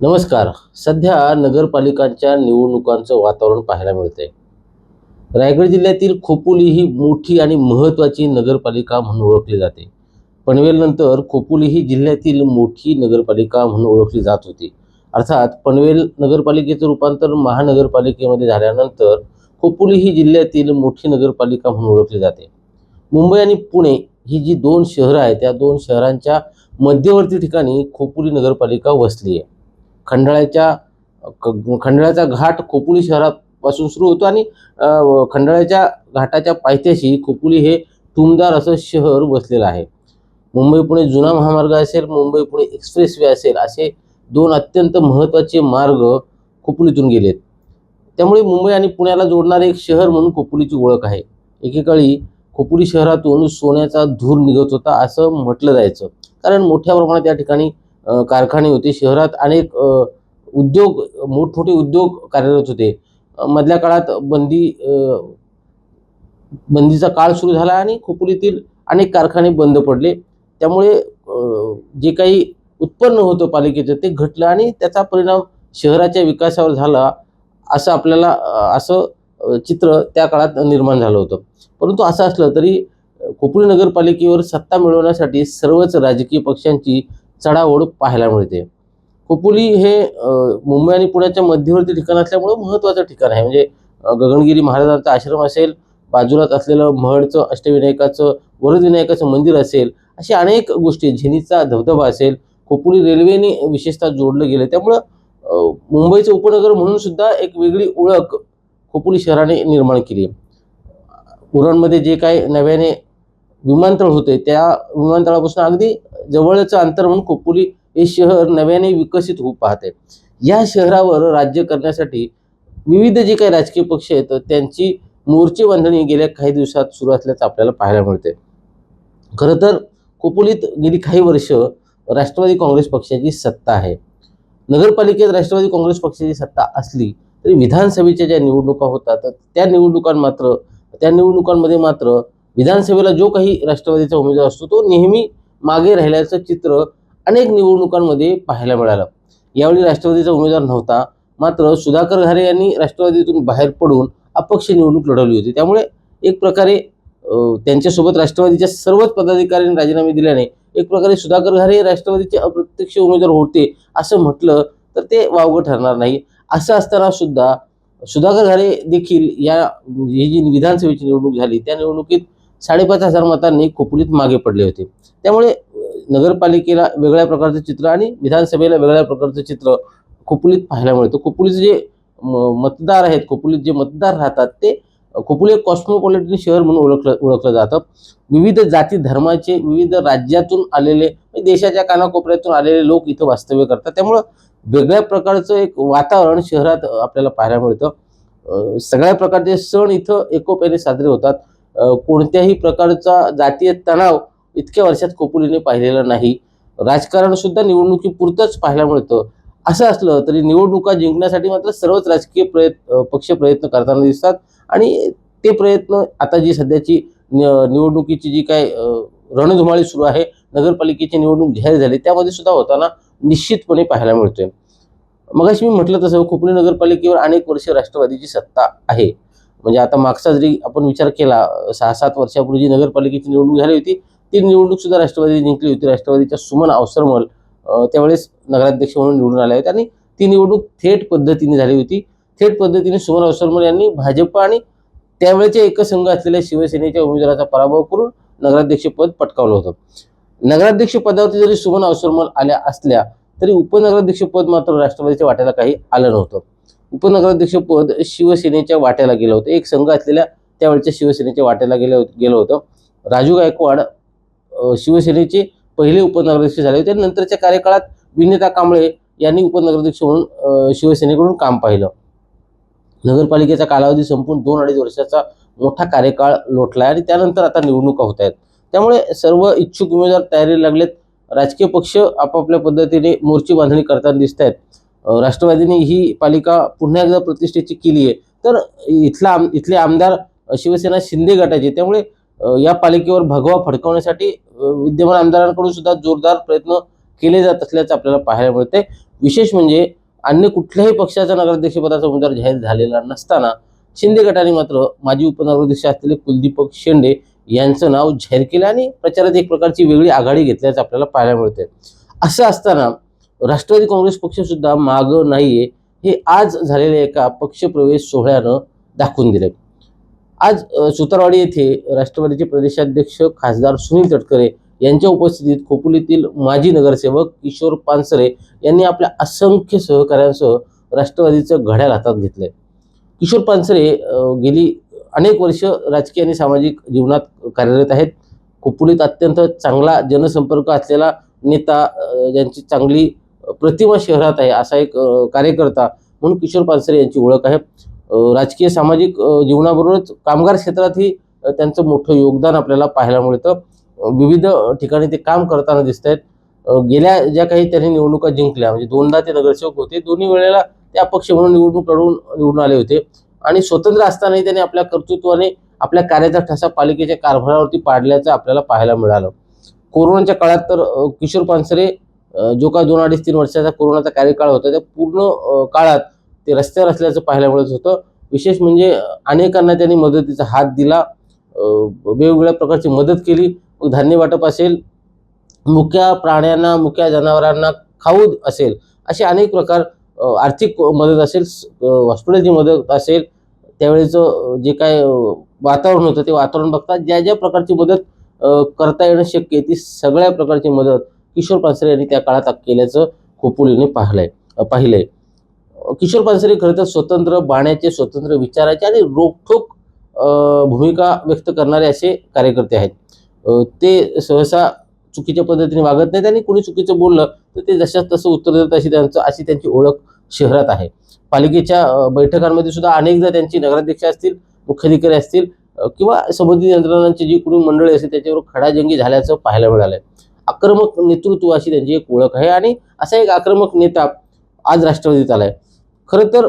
नमस्कार. सध्या नगरपालिकांच्या निवडणुकांचं वातावरण पाहायला मिळते रायगड जिल्ह्यातील खोपोली ही मोठी आणि महत्त्वाची नगरपालिका म्हणून ओळखली जाते. पनवेलनंतर खोपोली ही जिल्ह्यातील मोठी नगरपालिका म्हणून ओळखली जात होती. अर्थात पनवेल नगरपालिकेचं रूपांतर महानगरपालिकेमध्ये झाल्यानंतर खोपोली ही जिल्ह्यातील मोठी नगरपालिका म्हणून ओळखली जाते. मुंबई आणि पुणे ही जी दोन शहरं आहेत त्या दोन शहरांच्या मध्यवर्ती ठिकाणी खोपोली नगरपालिका वसली आहे. खंडाळ्याच्या खंडाळ्याचा घाट खोपोली शहरापासून सुरू होतो आणि खंडाळ्याच्या घाटाच्या पायथ्याशी खोपोली हे टुमदार असं शहर वसलेलं आहे. मुंबई पुणे जुना महामार्ग असेल मुंबई पुणे एक्सप्रेस वे असेल असे दोन अत्यंत महत्त्वाचे मार्ग खोपोलीतून गेलेत. त्यामुळे मुंबई आणि पुण्याला जोडणारे एक शहर म्हणून खोपोलीची ओळख आहे. एकेकाळी खोपोली शहरातून सोन्याचा धूर निघत होता असं म्हटलं जायचं. कारण मोठ्या प्रमाणात या ठिकाणी कारखाने होते. शहरात अनेक उद्योग मोठमोठे उद्योग कार्यरत होते. मधल्या काळात बंदी बंदीचा काळ सुरू झाला आणि खोपोलीतील अनेक कारखाने बंद पडले. त्यामुळे जे काही उत्पन्न होतं पालिकेचं ते घटलं आणि त्याचा परिणाम शहराच्या विकासावर झाला असं आपल्याला असं चित्र त्या काळात निर्माण झालं होतं. परंतु असं असलं तरी खोपोली नगरपालिकेवर सत्ता मिळवण्यासाठी सर्वच राजकीय पक्षांची चढाओढ पाहायला मिळते. खोपोली हे मुंबई आणि पुण्याच्या मध्यवर्ती ठिकाण असल्यामुळं महत्त्वाचं ठिकाण आहे. म्हणजे गगनगिरी महाराजांचा आश्रम असेल बाजूलाच असलेलं महडचं अष्टविनायकाचं वरदविनायकाचं मंदिर असेल अशा अनेक गोष्टी झिनीचा धबधबा असेल खोपोली रेल्वेने विशेषतः जोडलं गेलं त्यामुळं मुंबईचं उपनगर म्हणून सुद्धा एक वेगळी ओळख खोपोली शहराने निर्माण केली उरणमध्ये जे काही नव्याने विमानतळ होते त्या विमानतळापासून अगदी जवळचं अंतर म्हणून खोपोली हे शहर नव्याने विकसित होऊ पाहते. या शहरावर राज्य करण्यासाठी विविध जे काही राजकीय पक्ष आहेत त्यांची मोर्चे बांधणी गेल्या काही दिवसात सुरू असल्याचं आपल्याला पाहायला मिळते. खरं तर खोपोलीत गेली काही वर्ष राष्ट्रवादी काँग्रेस पक्षाची सत्ता आहे. नगरपालिकेत राष्ट्रवादी काँग्रेस पक्षाची सत्ता असली तरी विधानसभेच्या ज्या निवडणुका होतात त्या निवडणुकां मात्र त्या निवडणुकांमध्ये मात्र विधानसभेला जो काही राष्ट्रवादीचा उमेदवार असतो तो नेहमी मागे राहिल्याचं चित्र अनेक निवडणुकांमध्ये पाहायला मिळालं. यावेळी राष्ट्रवादीचा उमेदवार नव्हता मात्र सुधाकर घारे यांनी राष्ट्रवादीतून बाहेर पडून अपक्ष निवडणूक लढवली होती. त्यामुळे एक प्रकारे त्यांच्यासोबत राष्ट्रवादीच्या सर्वच पदाधिकाऱ्यांनी राजीनामे दिल्याने एक प्रकारे सुधाकर घारे हे राष्ट्रवादीचे अप्रत्यक्ष उमेदवार होते असं म्हटलं तर ते वावगं ठरणार नाही. असं असताना सुद्धा सुधाकर घारे देखील या म्हणजे ही जी विधानसभेची निवडणूक झाली त्या निवडणुकीत साडेपाच हजार मतांनी खोपुलीत मागे पडले होते. त्यामुळे नगरपालिकेला वेगळ्या प्रकारचं चित्र आणि विधानसभेला वेगळ्या प्रकारचं चित्र खोपोलीत पाहायला मिळतं. खोपोलीचे जे मतदार आहेत खोपुलीत जे मतदार राहतात ते खोपोली एक कॉस्मोपॉलिटन शहर म्हणून ओळखलं ओळखलं जातं. विविध जाती धर्माचे विविध राज्यातून आलेले म्हणजे देशाच्या कानाकोपऱ्यातून आलेले लोक इथं वास्तव्य करतात. त्यामुळं वेगळ्या प्रकारचं एक वातावरण शहरात आपल्याला पाहायला मिळतं. सगळ्या प्रकारचे सण इथं एकोप्याने साजरे होतात. कोणत्याही प्रकारचा जातीय तणाव इतक्या वर्षात कोपुलीने पाहिलेला नाही. राजकारण सुद्धा निवडणुकीपुरतंच पाहायला मिळतं. असं असलं तरी निवडणुका जिंकण्यासाठी मात्र सर्वच राजकीय प्रयत्न पक्ष प्रयत्न करताना दिसतात. आणि ते प्रयत्न आता जी सध्याची निवडणुकीची जी काय रणधुमाळी सुरू आहे नगरपालिकेची निवडणूक जाहीर झाली त्यामध्ये सुद्धा होताना निश्चितपणे पाहायला मिळतोय. मगाशी मी म्हटलं तसं खोपली नगरपालिकेवर अनेक वर्ष राष्ट्रवादीची सत्ता आहे. म्हणजे आता मागचा जरी आपण विचार केला सहा सात वर्षापूर्वी जी नगरपालिकेची निवडणूक झाली होती ती निवडणूक सुद्धा राष्ट्रवादी जिंकली होती. राष्ट्रवादीच्या सुमन अवसरमल त्यावेळेस नगराध्यक्ष म्हणून निवडून आले आहेत आणि ती निवडणूक थेट पद्धतीने झाली होती. थेट पद्धतीने सुमन अवसरमल यांनी भाजप आणि त्यावेळेच्या एकसंघ असलेल्या शिवसेनेच्या उमेदवाराचा पराभव करून नगराध्यक्षपद पटकावलं होतं. नगराध्यक्ष पदावरती जरी सुमन अवसरमल आल्या असल्या तरी उपनगराध्यक्षपद मात्र राष्ट्रवादीच्या वाट्याला काही आलं नव्हतं. उपनगराध्यक्ष पद शिवसेनेच्या वाट्याला गेलं होतं. एक संघ असलेल्या त्यावेळच्या शिवसेनेच्या वाट्याला गेलं गेलं होतं. राजू गायकवाड शिवसेनेचे पहिले उपनगराध्यक्ष झाले होते. नंतरच्या कार्यकाळात विनेता कांबळे यांनी उपनगराध्यक्ष म्हणून शिवसेनेकडून काम पाहिलं. नगरपालिकेचा कालावधी संपून दोन अडीच वर्षाचा मोठा कार्यकाळ लोटला आणि त्यानंतर आता निवडणुका होत आहेत. त्यामुळे सर्व इच्छुक उमेदवार तयारीला लागलेत. राजकीय पक्ष आपापल्या पद्धतीने मोर्चे बांधणी करताना दिसत आहेत राष्ट्रवादीने ही पालिका पुन्हा एकदा प्रतिष्ठेची केली आहे. तर इथला आम इथले आमदार शिवसेना शिंदे गटाचे त्यामुळे या पालिकेवर भगवा फडकवण्यासाठी विद्यमान आमदारांकडून सुद्धा जोरदार प्रयत्न केले जात असल्याचं आपल्याला पाहायला मिळते. विशेष म्हणजे अन्य कुठल्याही पक्षाचा नगराध्यक्षपदाचा उमेदवार जाहीर झालेला नसताना शिंदे गटाने मात्र माजी उपनगराध्यक्ष असलेले कुलदीपक शेंडे यांचं नाव जाहीर केलं आणि प्रचारात एक प्रकारची वेगळी आघाडी घेतल्याचं आपल्याला पाहायला मिळते. असं असताना राष्ट्रवादी काँग्रेस पक्ष सुद्धा माग नाहीये हे आज झालेल्या एका पक्षप्रवेश सोहळ्यानं दाखवून दिले आज सुतारवाडी येथे राष्ट्रवादीचे प्रदेशाध्यक्ष खासदार सुनील तटकरे यांच्या उपस्थितीत खोपोलीतील माजी नगरसेवक किशोर पानसरे यांनी आपल्या असंख्य सहकाऱ्यांसह राष्ट्रवादीचं घड्याळ हातात घेतलंय. किशोर पानसरे गेली अनेक वर्ष राजकीय आणि सामाजिक जीवनात कार्यरत आहेत. खोपोलीत अत्यंत चांगला जनसंपर्क असलेला नेता ज्यांची चांगली प्रतिमा शहरात आहे असा एक कार्यकर्ता म्हणून किशोर पानसरे यांची ओळख आहे. राजकीय सामाजिक जीवनाबरोबरच कामगार क्षेत्रातही त्यांचं मोठं योगदान आपल्याला पाहायला मिळतं. विविध ठिकाणी ते काम करताना दिसत आहेत. गेल्या ज्या काही त्यांनी निवडणुका जिंकल्या म्हणजे दोनदा ते नगरसेवक होते दोन्ही वेळेला ते अपक्ष म्हणून निवडणूक लढवून निवडून आले होते. आणि स्वतंत्र असतानाही त्यांनी आपल्या कर्तृत्वाने आपल्या कार्याचा ठसा पालिकेच्या कारभारावरती पाडल्याचं आपल्याला पाहायला मिळालं. कोरोनाच्या काळात तर किशोर पानसरे जो काय दोन अडीच तीन वर्षाचा कोरोनाचा कार्यकाळ होता त्या पूर्ण काळात ते रस्त्यावर असल्याचं पाहायला मिळत होतं. विशेष म्हणजे अनेकांना त्यांनी मदतीचा हात दिला वेगवेगळ्या प्रकारची मदत केली. मग धान्य वाटप असेल मुक्या प्राण्यांना मुक्या जनावरांना खाऊ असेल असे अनेक प्रकार आर्थिक मदत असेल हॉस्पिटलची मदत असेल. त्यावेळेचं जे काय वातावरण होतं ते वातावरण बघता ज्या ज्या प्रकारची मदत करता येणं शक्य आहे ती सगळ्या प्रकारची मदत किशोर पानसरे यांनी त्या काळात केल्याचं खोपुलीने पाहिलंय. अ, पाहिलंय. किशोर पानसरे खरं तर स्वतंत्र बाण्याचे स्वतंत्र विचाराचे आणि रोखठोक भूमिका व्यक्त करणारे असे कार्यकर्ते आहेत. ते सहसा चुकीच्या पद्धतीने वागत नाहीत आणि कोणी चुकीचं बोललं तर ते जशाच तसं उत्तर देतात अशी त्यांचं अशी त्यांची ओळख शहरात आहे. पालिकेच्या बैठकांमध्ये सुद्धा अनेकदा त्यांची नगराध्यक्ष असतील मुख्याधिकारी असतील किंवा संबंधित यंत्रणांची जी कुणी मंडळी असतील त्याच्यावर खडाजंगी झाल्याचं पाहायला मिळालं आहे आक्रमक नेतृत्व अशी त्यांची एक ओळख आहे आणि असा एक आक्रमक नेता आज राष्ट्रवादीत आलाय. खरं तर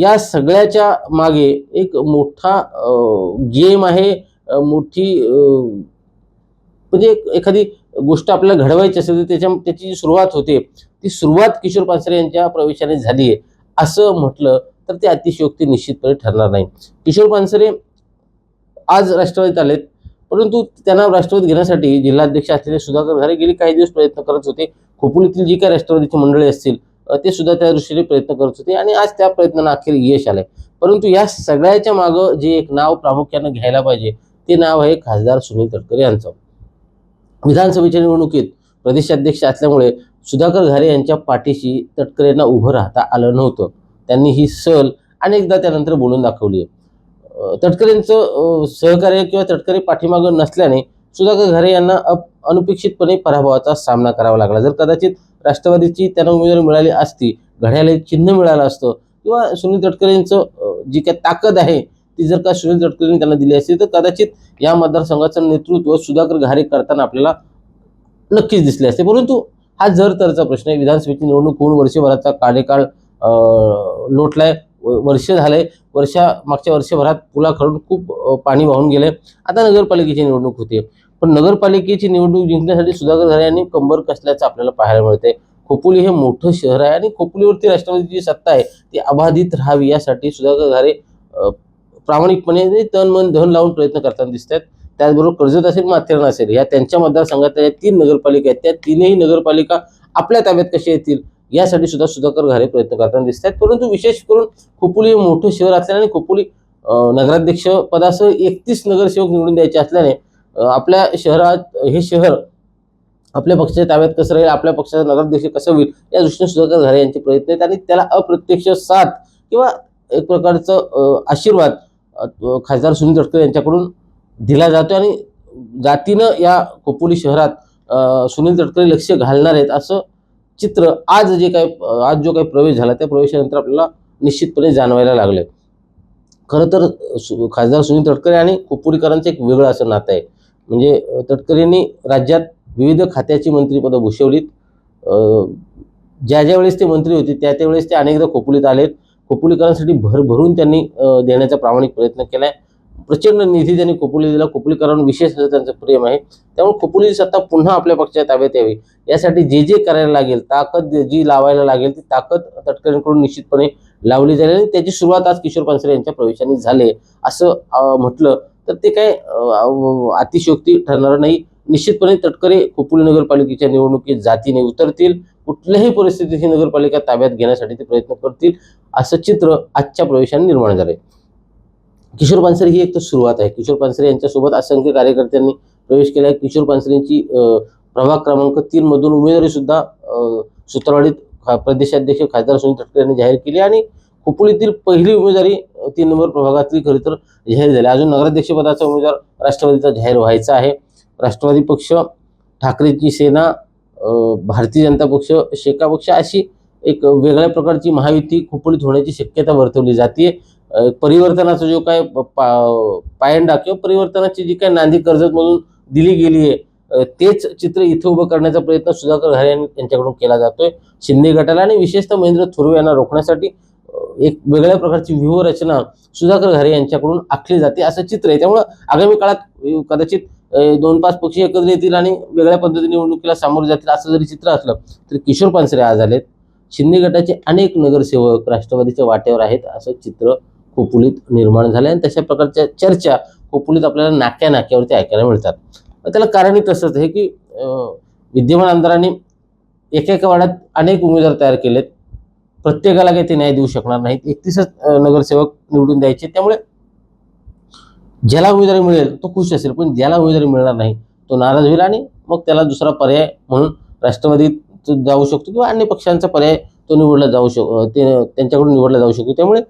या सगळ्याच्या मागे एक मोठा गेम आहे. मोठी म्हणजे एखादी गोष्ट आपल्याला घडवायची असेल तर त्याच्या त्याची जी सुरुवात होते ती सुरुवात किशोर पानसरे यांच्या प्रवेशाने झाली आहे. असं म्हटलं तर ते अतिशयोक्ती निश्चितपणे ठरणार नाही. किशोर पानसरे आज राष्ट्रवादीत आलेत. परंतु त्यांना राष्ट्रवादी घेण्यासाठी जिल्हाध्यक्ष असलेले सुधाकर घारे गेली काही दिवस प्रयत्न करत होते. खोपोलीतील जी काही राष्ट्रवादीची मंडळी असतील ते सुद्धा त्या दृष्टीने प्रयत्न करत होते आणि आज त्या प्रयत्नांना अखेर यश आलंय. परंतु या सगळ्याच्या मागं जे एक नाव प्रामुख्यानं घ्यायला पाहिजे ते नाव आहे खासदार सुनील तटकरे यांचं. विधानसभेच्या निवडणुकीत प्रदेशाध्यक्ष असल्यामुळे सुधाकर घारे यांच्या पाठीशी तटकरेंना उभं राहता आलं नव्हतं. त्यांनी ही सल अनेकदा त्यानंतर बोलून दाखवली आहे तटकरेंचं सहकार्य किंवा तटकरे पाठीमागं नसल्याने सुधाकर घरे यांना अप अनुपेक्षितपणे पराभवाचा सामना करावा लागला. जर कदाचित राष्ट्रवादीची त्यांना उमेदवारी मिळाली असती घड्याला एक चिन्ह मिळालं असतं किंवा सुनील तटकरेंचं जी काही ताकद आहे ती जर का सुनील तटकरेंनी त्यांना दिली असती तर कदाचित या मतदारसंघाचं नेतृत्व सुधाकर घारे करताना आपल्याला नक्कीच दिसले असते. परंतु हा जर तरचा प्रश्न आहे विधानसभेची निवडणूक होऊन वर्षभराचा कार्यकाळ लोटलाय वर्ष झाले. वर्षा मागच्या वर्षभरात पुलाकडून खूप पाणी वाहून गेले. आता नगरपालिकेची निवडणूक होते पण नगरपालिकेची निवडणूक जिंकण्यासाठी सुधाकर झाले यांनी कंबर कसल्याचं आपल्याला पाहायला मिळते खोपोली हे मोठं शहर आहे आणि खोपोलीवरती राष्ट्रवादीची सत्ता आहे ती अबाधित राहावी यासाठी सुधाकर घारे प्रामाणिकपणे तन मन धन लावून प्रयत्न करताना दिसत आहेत त्याचबरोबर कर्जत असेल माथेरान असेल या त्यांच्या मतदारसंघातल्या तीन नगरपालिका आहेत त्या तीनही नगरपालिका आपल्या ताब्यात कशा येतील? यासाठी सुद्धा सुधाकर घारे प्रयत्न करताना दिसत आहेत. परंतु विशेष करून खोपोली हे मोठं शहर असल्याने खोपोली नगराध्यक्ष पदासह एकतीस नगरसेवक निवडून द्यायचे असल्याने आपल्या शहरात हे शहर आपल्या पक्षाच्या ताब्यात कसं राहील आपल्या पक्षाचा नगराध्यक्ष कसं होईल या दृष्टीने सुधाकर घारे यांचे प्रयत्न आहेत आणि त्याला अप्रत्यक्ष साथ किंवा एक प्रकारचं आशीर्वाद खासदार सुनील तटकरे यांच्याकडून दिला जातो आणि जातीनं या खोपोली शहरात सुनील तटकरे लक्ष घालणार आहेत असं चित्र आज जे काही आज जो काही प्रवेश झाला त्या प्रवेशानंतर आपल्याला निश्चितपणे जाणवायला लागले. खरं तर सु- खासदार सुनील तटकरे आणि कुपुरीकरांचं एक वेगळं असं नातं आहे. म्हणजे तटकरेंनी राज्यात विविध खात्याची मंत्रिपदं भूषवलीत. ज्या ज्या वेळेस ते मंत्री होते त्या त्यावेळेस ते अनेकदा खोपुलीत आलेत. खोपोलीकरांसाठी भरभरून त्यांनी देण्याचा प्रामाणिक प्रयत्न केला आहे प्रचंड निधी त्यांनी खोपोली दिला. खोपोलीकरांवर विशेष असं त्यांचं प्रेम आहे. त्यामुळे खोपोली सत्ता पुन्हा आपल्या पक्षाच्या ताब्यात यावी. यासाठी जे जे करायला लागेल ताकद जी लावायला लागेल ती ताकद तटकरेंकडून निश्चितपणे लावली जाईल आणि त्याची सुरुवात आज किशोर पानसरे यांच्या प्रवेशाने झाले असं म्हटलं तर ते काय अतिशयोक्ती ठरणार नाही. निश्चितपणे तटकरे खोपोली नगरपालिकेच्या निवडणुकीत जातीने उतरतील. कुठल्याही परिस्थितीत ही नगरपालिका ताब्यात घेण्यासाठी ते प्रयत्न करतील. असं चित्र आजच्या प्रवेशाने निर्माण झालंय. किशोर पानसरे ही एक तर सुरुवात आहे. किशोर पानसरे यांच्यासोबत असंख्य कार्यकर्त्यांनी प्रवेश केला आहे. किशोर पानसरेंची प्रभाग क्रमांक तीन मधून उमेदवारी सुद्धा सूत्रवाडीत प्रदेशाध्यक्ष खासदार सुनील तटकरे यांनी जाहीर केली आणि खोपोलीतील पहिली उमेदवारी तीन नंबर प्रभागातली खरी तर जाहीर झाली अजून नगराध्यक्षपदाचा उमेदवार राष्ट्रवादीचा जाहीर व्हायचा आहे. राष्ट्रवादी पक्ष ठाकरेची सेना भारतीय जनता पक्ष शेका पक्ष अशी एक वेगळ्या प्रकारची महायुती खोपोलीत होण्याची शक्यता वर्तवली जाते परिवर्तनाचा जो काय पा- पायंडा किंवा परिवर्तनाची जी काय नांदी कर्जत म्हणून दिली गेली आहे तेच चित्र इथे उभं करण्याचा प्रयत्न सुधाकर घरे यांनी- यांच्याकडून केला जातोय. शिंदे गटाला आणि विशेषतः महेंद्र थोरवे यांना रोखण्यासाठी एक वेगळ्या प्रकारची व्यूहरचना सुधाकर घरे यांच्याकडून आखली जाते असं चित्र आहे. त्यामुळं आगामी काळात कदाचित दोन पाच पक्ष एकत्र येतील आणि वेगळ्या पद्धतीने निवडणुकीला सामोरे जातील असं जरी चित्र असलं तरी किशोर पानसरे आज आलेत. शिंदे गटाचे अनेक नगरसेवक राष्ट्रवादीच्या वाट्यावर आहेत असं चित्र कोपुलीत निर्माण झालं आणि तशा प्रकारच्या चर्चा कोपुलीत आपल्याला नाक्या नाक्यावरती ऐकायला मिळतात. त्याला कारणही तसंच आहे की विद्यमान आमदारांनी एका एका वाड्यात अनेक उमेदवार तयार केलेत. प्रत्येकाला काही ते न्याय देऊ शकणार नाहीत. एकतीसच नगरसेवक निवडून द्यायचे. त्यामुळे ज्याला उमेदवारी मिळेल तो खुश असेल पण ज्याला उमेदवारी मिळणार नाही तो नाराज होईल आणि मग त्याला दुसरा पर्याय म्हणून राष्ट्रवादीत जाऊ शकतो किंवा अन्य पक्षांचा पर्याय तो निवडला जाऊ शकतो ते त्यांच्याकडून निवडला जाऊ शकतो. त्यामुळे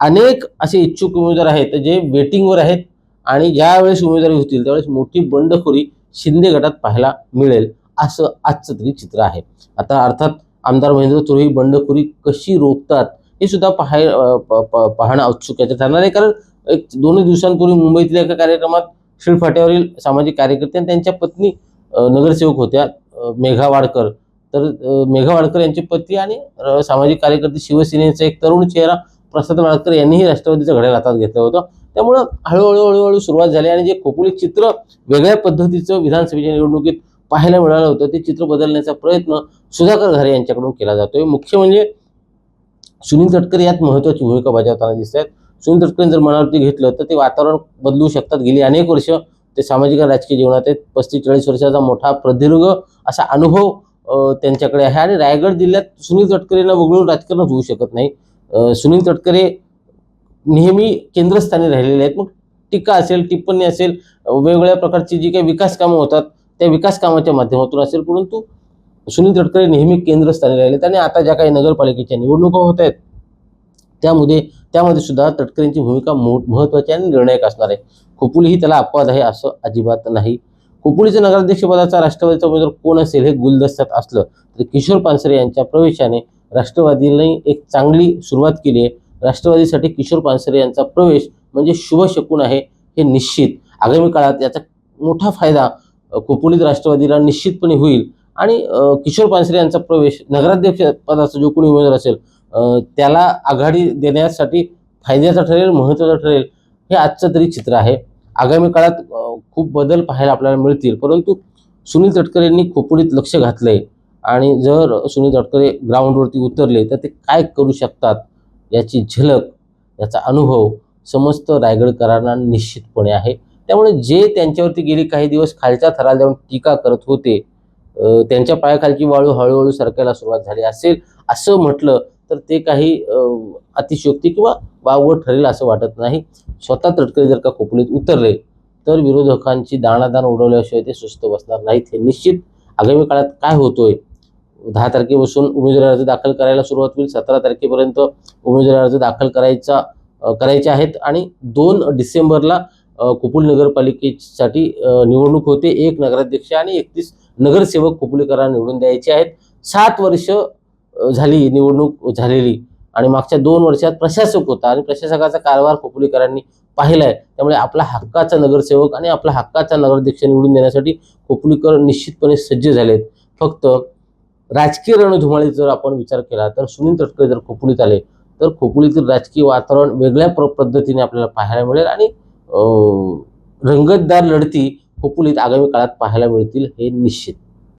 अनेक असे इच्छुक उमेदवार आहेत जे वेटिंगवर आहेत आणि ज्यावेळेस उमेदवारी होतील त्यावेळेस मोठी बंडखोरी शिंदे गटात पाहायला मिळेल असं आजचं तरी चित्र आहे. आता अर्थात आमदार महेंद्र थोर ही बंडखोरी कशी रोखतात हे सुद्धा पाहाय प- प- पाहणं औत्सुक्याचं ठरणार आहे. कारण एक दोन दिवसांपूर्वी मुंबईतल्या एका कार्यक्रमात शिळफाट्यावरील सामाजिक कार्यकर्ते आणि त्यांच्या पत्नी नगरसेवक होत्या मेघावाडकर मेघा वाडकर. तर मेघावाडकर मेघा वाडकर यांचे पती आणि सामाजिक कार्यकर्ते शिवसेनेचा एक तरुण चेहरा प्रसाद वाळकर यांनीही राष्ट्रवादीचं घड्याळ हातात घेतलं होतं. त्यामुळं हळूहळू हळूहळू सुरुवात झाली आणि जे खोपोली चित्र वेगळ्या पद्धतीचं विधानसभेच्या निवडणुकीत पाहायला मिळालं होतं ते चित्र बदलण्याचा प्रयत्न सुधाकर घरे यांच्याकडून केला जातोय. मुख्य म्हणजे सुनील तटकरे यात महत्वाची भूमिका बजावताना दिसत आहेत सुनील तटकरे जर मनावरती घेतलं तर ते वातावरण बदलू शकतात. गेली अनेक वर्ष ते सामाजिक आणि राजकीय जीवनात आहेत. पस्तीस चाळीस वर्षाचा मोठा प्रदीर्घ असा अनुभव त्यांच्याकडे आहे. आणि रायगड जिल्ह्यात सुनील तटकरेंना वगळून राजकारण होऊ शकत नाही. सुनील तटकरे नेहमी केंद्रस्थानी राहिलेले आहेत. मग टीका असेल टिप्पणी असेल वेगवेगळ्या प्रकारची जी काही विकास कामं होतात त्या विकास कामाच्या माध्यमातून असेल. परंतु सुनील तटकरे नेहमी केंद्रस्थानी राहिलेत आणि आता ज्या काही नगरपालिकेच्या निवडणुका होत आहेत त्यामध्ये त्यामध्ये सुद्धा तटकरेंची भूमिका मो- महत्त्वाची आणि निर्णायक असणार आहे. खोपोली ही त्याला अपवाद आहे असं अजिबात नाही. खोपोलीच्या नगराध्यक्षपदाचा राष्ट्रवादीचा उमेदवार कोण असेल हे गुलदस्त्यात असलं तर किशोर पानसरे यांच्या प्रवेशाने राष्ट्रवादीने एक चांगली सुरुवात केली आहे. राष्ट्रवादीसाठी किशोर पानसरे यांचा प्रवेश म्हणजे शुभ शकून आहे हे निश्चित. आगामी काळात याचा मोठा फायदा अ, राष्ट्रवादीला निश्चितपणे होईल. आणि किशोर पानसरे यांचा प्रवेश नगराध्यक्ष पदाचा जो कोणी उमेदवार असेल त्याला आघाडी देण्यासाठी फायद्याचा ठरेल महत्त्वाचा ठरेल हे आजचं तरी चित्र आहे. आगामी काळात खूप बदल पाहायला आपल्याला मिळतील. परंतु सुनील तटकरेंनी खोपोलीत लक्ष घातलंय. आणि जर सुनील तटकरे ग्राउंडवरती उतरले तर ते काय करू शकतात याची झलक याचा अनुभव समस्त रायगडकरांना निश्चितपणे आहे. त्यामुळे जे त्यांच्यावरती गेले काही दिवस खालच्या थराला जाऊन टीका करत होते त्यांच्या पायाखालची वाळू हळूहळू सरकायला सुरुवात झाली असेल असं म्हटलं तर ते काही अतिशयोक्ती किंवा वावगं ठरेल असं वाटत नाही. स्वतः तटकरे जर का खोपलीत उतरले तर विरोधकांची दाणादाण उडवल्याशिवाय ते सुस्त बसणार नाहीत हे निश्चित आगामी काळात काय होतोय? दहा तारखेपासून उमेदवारी अर्ज दाखल करायला सुरुवात होईल. सतरा तारखेपर्यंत उमेदवारी अर्ज दाखल करायचा करायचे आहेत आणि दोन डिसेंबरला कुपुल नगरपालिकेसाठी निवडणूक होते. एक नगराध्यक्ष आणि एकतीस नगरसेवक खोपोलीकरांना निवडून द्यायचे आहेत. सात वर्ष झाली निवडणूक झालेली आणि मागच्या दोन वर्षात प्रशासक होता आणि प्रशासकाचा कारभार खोपोलीकरांनी पाहिलाय त्यामुळे आपला हक्काचा नगरसेवक आणि आपला हक्काचा नगराध्यक्ष निवडून देण्यासाठी खोपोलीकर निश्चितपणे सज्ज झालेत. फक्त राजकीय रणधुमाळी जर आपण विचार केला तर सुनील तटकरे जर खोपोलीत आले तर खोपोलीतील राजकीय वातावरण वेगळ्या प्र पद्धतीने आपल्याला पाहायला मिळेल आणि रंगतदार लढती खोपोलीत आगामी काळात पाहायला मिळतील हे निश्चित.